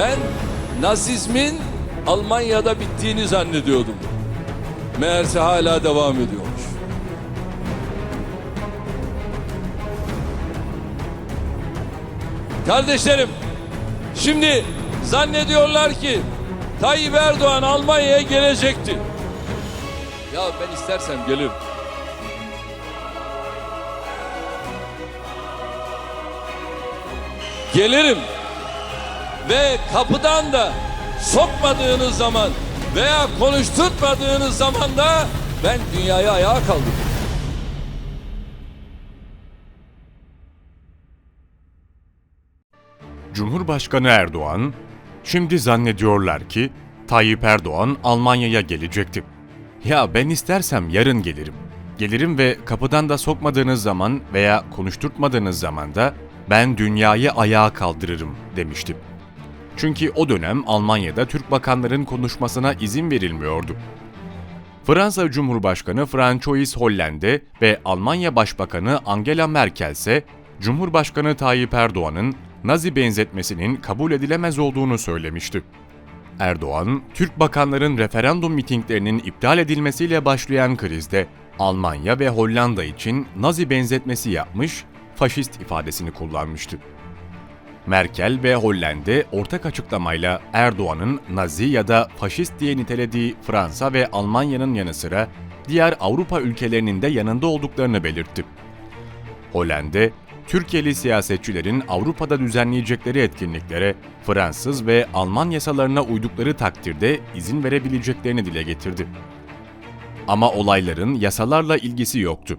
Ben Nazizmin Almanya'da bittiğini zannediyordum. Meğerse hala devam ediyormuş. Kardeşlerim, şimdi zannediyorlar ki Tayyip Erdoğan Almanya'ya gelecekti. Ya ben istersem gelirim. Gelirim ve kapıdan da sokmadığınız zaman veya konuşturtmadığınız zaman da ben dünyayı ayağa kaldırırım. Cumhurbaşkanı Erdoğan, şimdi zannediyorlar ki Tayyip Erdoğan Almanya'ya gelecekti. Ya ben istersem yarın gelirim. Gelirim ve kapıdan da sokmadığınız zaman veya konuşturtmadığınız zaman da ben dünyayı ayağa kaldırırım demiştim. Çünkü o dönem Almanya'da Türk bakanların konuşmasına izin verilmiyordu. Fransa Cumhurbaşkanı Francois Hollande ve Almanya Başbakanı Angela Merkel ise Cumhurbaşkanı Tayyip Erdoğan'ın Nazi benzetmesinin kabul edilemez olduğunu söylemişti. Erdoğan, Türk bakanların referandum mitinglerinin iptal edilmesiyle başlayan krizde Almanya ve Hollanda için Nazi benzetmesi yapmış, faşist ifadesini kullanmıştı. Merkel ve Hollande ortak açıklamayla Erdoğan'ın Nazi ya da faşist diye nitelediği Fransa ve Almanya'nın yanı sıra diğer Avrupa ülkelerinin de yanında olduklarını belirtti. Hollande, Türkiye'li siyasetçilerin Avrupa'da düzenleyecekleri etkinliklere Fransız ve Alman yasalarına uydukları takdirde izin verebileceklerini dile getirdi. Ama olayların yasalarla ilgisi yoktu.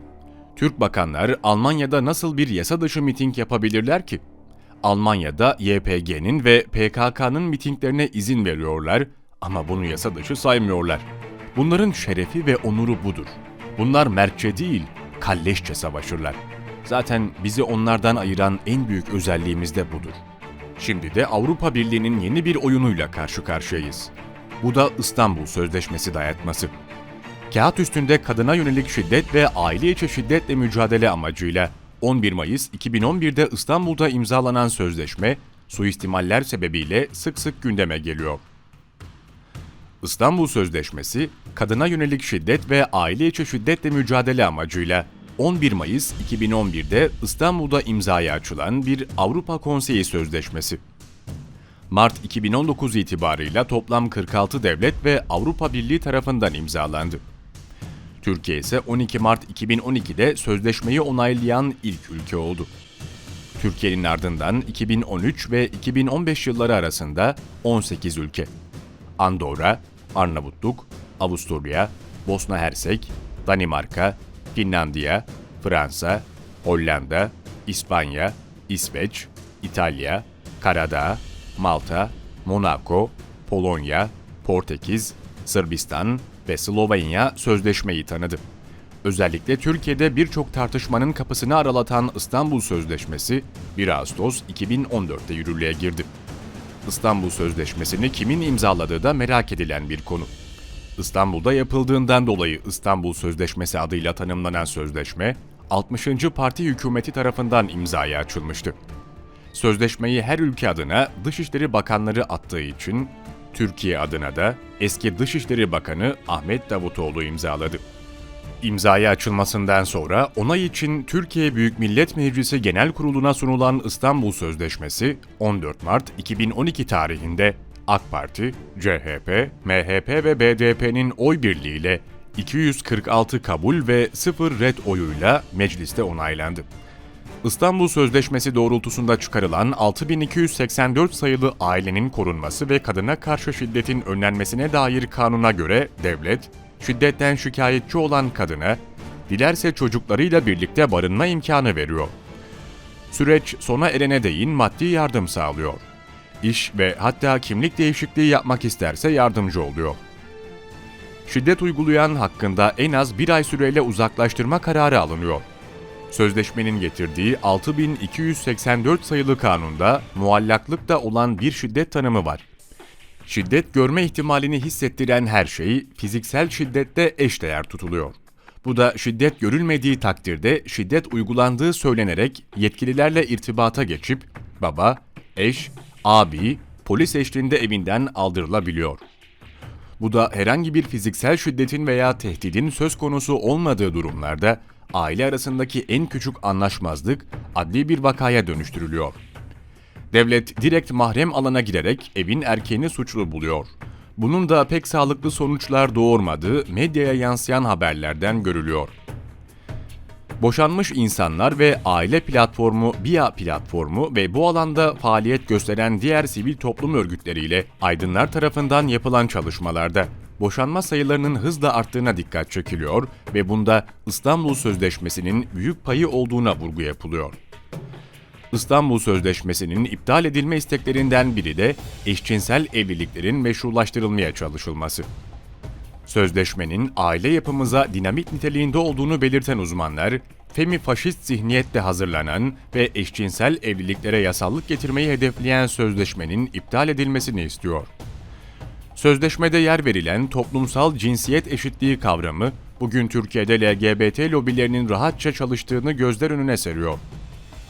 Türk bakanlar Almanya'da nasıl bir yasa dışı miting yapabilirler ki? Almanya'da YPG'nin ve PKK'nın mitinglerine izin veriyorlar ama bunu yasa dışı saymıyorlar. Bunların şerefi ve onuru budur. Bunlar mertçe değil, kalleşçe savaşırlar. Zaten bizi onlardan ayıran en büyük özelliğimiz de budur. Şimdi de Avrupa Birliği'nin yeni bir oyunuyla karşı karşıyayız. Bu da İstanbul Sözleşmesi dayatması. Kağıt üstünde kadına yönelik şiddet ve aile içi şiddetle mücadele amacıyla 11 Mayıs 2011'de İstanbul'da imzalanan sözleşme, suistimaller sebebiyle sık sık gündeme geliyor. İstanbul Sözleşmesi, kadına yönelik şiddet ve aile içi şiddetle mücadele amacıyla 11 Mayıs 2011'de İstanbul'da imzaya açılan bir Avrupa Konseyi Sözleşmesi. Mart 2019 itibarıyla toplam 46 devlet ve Avrupa Birliği tarafından imzalandı. Türkiye ise 12 Mart 2012'de sözleşmeyi onaylayan ilk ülke oldu. Türkiye'nin ardından 2013 ve 2015 yılları arasında 18 ülke. Andorra, Arnavutluk, Avusturya, Bosna Hersek, Danimarka, Finlandiya, Fransa, Hollanda, İspanya, İsveç, İtalya, Karadağ, Malta, Monaco, Polonya, Portekiz, Sırbistan ve Slovenya sözleşmeyi tanıdı. Özellikle Türkiye'de birçok tartışmanın kapısını aralatan İstanbul Sözleşmesi 1 Ağustos 2014'te yürürlüğe girdi. İstanbul Sözleşmesi'ni kimin imzaladığı da merak edilen bir konu. İstanbul'da yapıldığından dolayı İstanbul Sözleşmesi adıyla tanımlanan sözleşme, 60. Parti hükümeti tarafından imzaya açılmıştı. Sözleşmeyi her ülke adına Dışişleri Bakanları attığı için Türkiye adına da eski Dışişleri Bakanı Ahmet Davutoğlu imzaladı. İmzaya açılmasından sonra onay için Türkiye Büyük Millet Meclisi Genel Kurulu'na sunulan İstanbul Sözleşmesi 14 Mart 2012 tarihinde AK Parti, CHP, MHP ve BDP'nin oy birliğiyle 246 kabul ve 0 red oyuyla mecliste onaylandı. İstanbul Sözleşmesi doğrultusunda çıkarılan 6284 sayılı ailenin korunması ve kadına karşı şiddetin önlenmesine dair kanuna göre devlet, şiddetten şikayetçi olan kadına, dilerse çocuklarıyla birlikte barınma imkanı veriyor. Süreç sona erene değin maddi yardım sağlıyor. İş ve hatta kimlik değişikliği yapmak isterse yardımcı oluyor. Şiddet uygulayan hakkında en az bir ay süreyle uzaklaştırma kararı alınıyor. Sözleşmenin getirdiği 6284 sayılı kanunda muallaklıkta olan bir şiddet tanımı var. Şiddet görme ihtimalini hissettiren her şey fiziksel şiddette eşdeğer tutuluyor. Bu da şiddet görülmediği takdirde şiddet uygulandığı söylenerek yetkililerle irtibata geçip baba, eş, abi, polis eşliğinde evinden aldırılabiliyor. Bu da herhangi bir fiziksel şiddetin veya tehdidin söz konusu olmadığı durumlarda aile arasındaki en küçük anlaşmazlık adli bir vakaya dönüştürülüyor. Devlet direkt mahrem alana girerek evin erkeğini suçlu buluyor. Bunun da pek sağlıklı sonuçlar doğurmadığı medyaya yansıyan haberlerden görülüyor. Boşanmış insanlar ve aile platformu BİA platformu ve bu alanda faaliyet gösteren diğer sivil toplum örgütleriyle aydınlar tarafından yapılan çalışmalarda boşanma sayılarının hızla arttığına dikkat çekiliyor ve bunda İstanbul Sözleşmesi'nin büyük payı olduğuna vurgu yapılıyor. İstanbul Sözleşmesi'nin iptal edilme isteklerinden biri de eşcinsel evliliklerin meşrulaştırılmaya çalışılması. Sözleşmenin aile yapımıza dinamit niteliğinde olduğunu belirten uzmanlar, femi-faşist zihniyetle hazırlanan ve eşcinsel evliliklere yasallık getirmeyi hedefleyen sözleşmenin iptal edilmesini istiyor. Sözleşmede yer verilen toplumsal cinsiyet eşitliği kavramı, bugün Türkiye'de LGBT lobilerinin rahatça çalıştığını gözler önüne seriyor.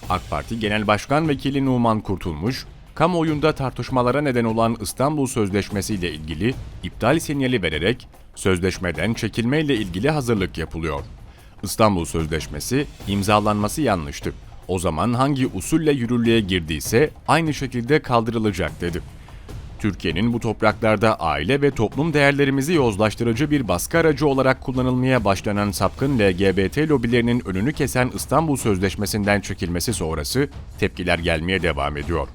AK Parti Genel Başkan Vekili Numan Kurtulmuş, kamuoyunda tartışmalara neden olan İstanbul Sözleşmesi ile ilgili iptal sinyali vererek sözleşmeden çekilmeyle ilgili hazırlık yapılıyor. İstanbul Sözleşmesi imzalanması yanlıştı. O zaman hangi usulle yürürlüğe girdiyse aynı şekilde kaldırılacak dedi. Türkiye'nin bu topraklarda aile ve toplum değerlerimizi yozlaştırıcı bir baskı aracı olarak kullanılmaya başlanan sapkın LGBT lobilerinin önünü kesen İstanbul Sözleşmesi'nden çekilmesi sonrası tepkiler gelmeye devam ediyor.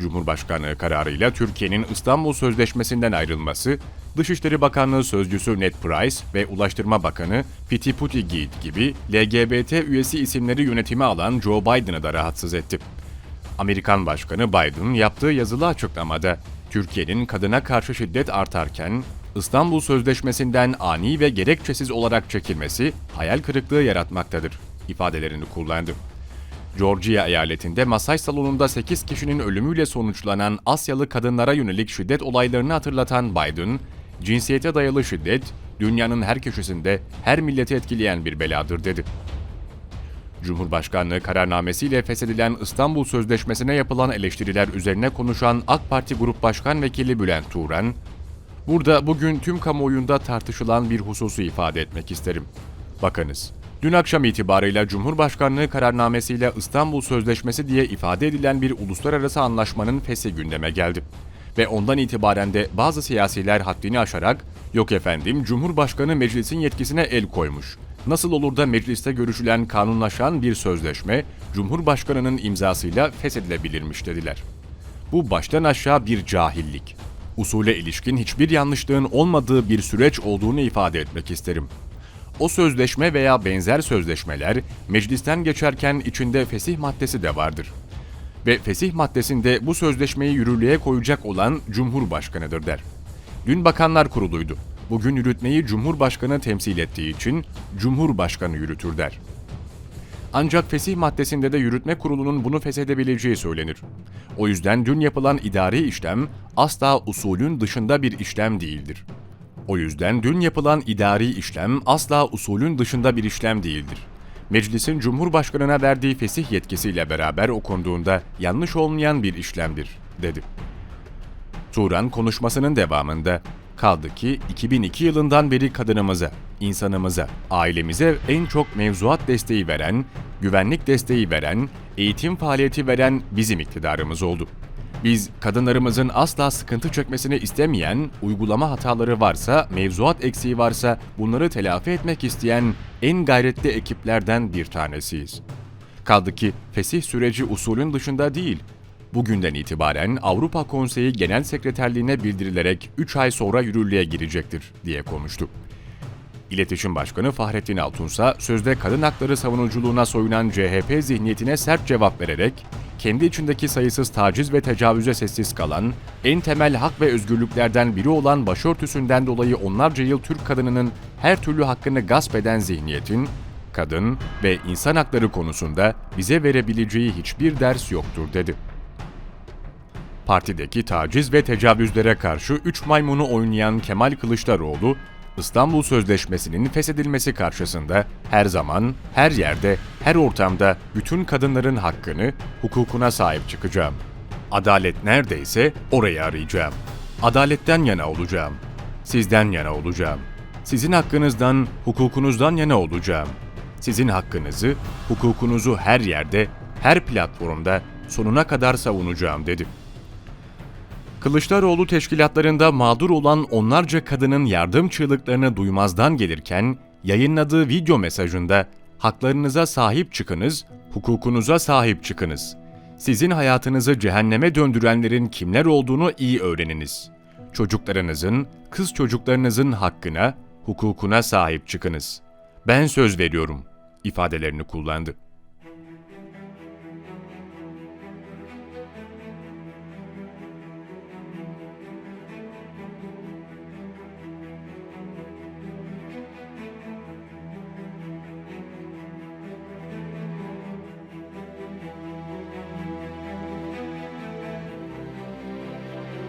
Cumhurbaşkanlığı kararıyla Türkiye'nin İstanbul Sözleşmesi'nden ayrılması, Dışişleri Bakanlığı Sözcüsü Ned Price ve Ulaştırma Bakanı Piti Buttigieg gibi LGBT üyesi isimleri yönetime alan Joe Biden'ı da rahatsız etti. Amerikan Başkanı Biden yaptığı yazılı açıklamada Türkiye'nin kadına karşı şiddet artarken İstanbul Sözleşmesi'nden ani ve gerekçesiz olarak çekilmesi hayal kırıklığı yaratmaktadır ifadelerini kullandı. Georgia eyaletinde masaj salonunda 8 kişinin ölümüyle sonuçlanan Asyalı kadınlara yönelik şiddet olaylarını hatırlatan Biden, cinsiyete dayalı şiddet dünyanın her köşesinde her milleti etkileyen bir beladır dedi. Cumhurbaşkanlığı kararnamesiyle feshedilen İstanbul Sözleşmesi'ne yapılan eleştiriler üzerine konuşan AK Parti Grup Başkan Vekili Bülent Turan, Burada bugün tüm kamuoyunda tartışılan bir hususu ifade etmek isterim. Bakınız, dün akşam itibarıyla Cumhurbaşkanlığı kararnamesiyle İstanbul Sözleşmesi diye ifade edilen bir uluslararası anlaşmanın feshi gündeme geldi. Ve ondan itibaren de bazı siyasiler haddini aşarak, yok efendim Cumhurbaşkanı meclisin yetkisine el koymuş. Nasıl olur da mecliste görüşülen kanunlaşan bir sözleşme, Cumhurbaşkanının imzasıyla feshedilebilirmiş dediler. Bu baştan aşağı bir cahillik. Usule ilişkin hiçbir yanlışlığın olmadığı bir süreç olduğunu ifade etmek isterim. O sözleşme veya benzer sözleşmeler meclisten geçerken içinde fesih maddesi de vardır. Ve fesih maddesinde bu sözleşmeyi yürürlüğe koyacak olan Cumhurbaşkanıdır der. Dün Bakanlar Kurulu'ydu. Bugün yürütmeyi Cumhurbaşkanı temsil ettiği için Cumhurbaşkanı yürütür der. Ancak fesih maddesinde de yürütme kurulunun bunu feshedebileceği söylenir. O yüzden dün yapılan idari işlem asla usulün dışında bir işlem değildir. O yüzden dün yapılan idari işlem asla usulün dışında bir işlem değildir. Meclisin Cumhurbaşkanına verdiği fesih yetkisiyle beraber okunduğunda yanlış olmayan bir işlemdir, dedi. Turan konuşmasının devamında kaldı ki 2002 yılından beri kadınımıza, insanımıza, ailemize en çok mevzuat desteği veren, güvenlik desteği veren, eğitim faaliyeti veren bizim iktidarımız oldu. Biz kadınlarımızın asla sıkıntı çekmesini istemeyen, uygulama hataları varsa, mevzuat eksiği varsa bunları telafi etmek isteyen en gayretli ekiplerden bir tanesiyiz. Kaldı ki fesih süreci usulün dışında değil, bugünden itibaren Avrupa Konseyi Genel Sekreterliğine bildirilerek 3 ay sonra yürürlüğe girecektir diye konuştu. İletişim Başkanı Fahrettin Altunsa sözde kadın hakları savunuculuğuna soyunan CHP zihniyetine sert cevap vererek kendi içindeki sayısız taciz ve tecavüze sessiz kalan, en temel hak ve özgürlüklerden biri olan başörtüsünden dolayı onlarca yıl Türk kadınının her türlü hakkını gasp eden zihniyetin, kadın ve insan hakları konusunda bize verebileceği hiçbir ders yoktur dedi. Partideki taciz ve tecavüzlere karşı 3 maymunu oynayan Kemal Kılıçdaroğlu, İstanbul Sözleşmesi'nin feshedilmesi karşısında her zaman, her yerde, her ortamda bütün kadınların hakkını, hukukuna sahip çıkacağım. Adalet neredeyse orayı arayacağım. Adaletten yana olacağım. Sizden yana olacağım. Sizin hakkınızdan, hukukunuzdan yana olacağım. Sizin hakkınızı, hukukunuzu her yerde, her platformda sonuna kadar savunacağım dedi. Kılıçdaroğlu teşkilatlarında mağdur olan onlarca kadının yardım çığlıklarını duymazdan gelirken yayınladığı video mesajında haklarınıza sahip çıkınız, hukukunuza sahip çıkınız. Sizin hayatınızı cehenneme döndürenlerin kimler olduğunu iyi öğreniniz. Çocuklarınızın, kız çocuklarınızın hakkına, hukukuna sahip çıkınız. Ben söz veriyorum ifadelerini kullandı.